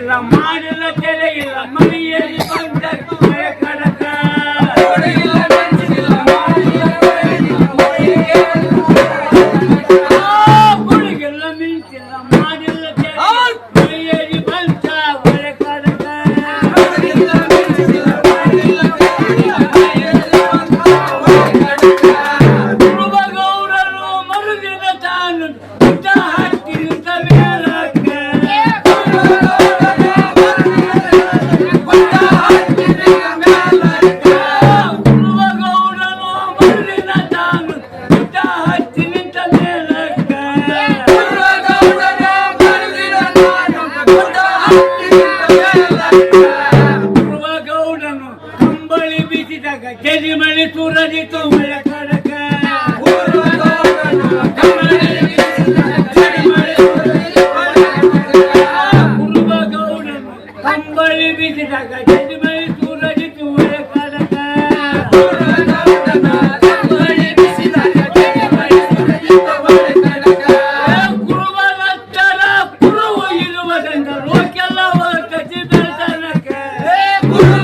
தெரியல மாடுல தெரியல மணி எது ಗೌಡನು ಕಂಬಳಿ ಬೀಸಿದಾಗ ಚಳಿಮಣಿ ಸೂರಜಿತು ಮಳೆ ಕಡಕ ಕುರುಬ ಗೌಡನು ಕಂಬಳಿ ಬೀಸಿದಾಗ ಚಳಿಮಣಿ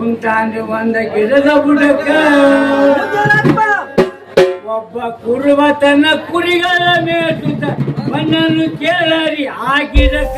உನ್ ತಾಂಡು ಒಂದ ಗಿಡದ ಬುಡಕ ಒಬ್ಬ ಕುರುವ ತನ್ನ ಕುರಿಗಳ ಮೇಟುತ್ತ ಮಣ್ಣನ್ನು ಕೇಳರಿ ಆ ಗಿಡಕ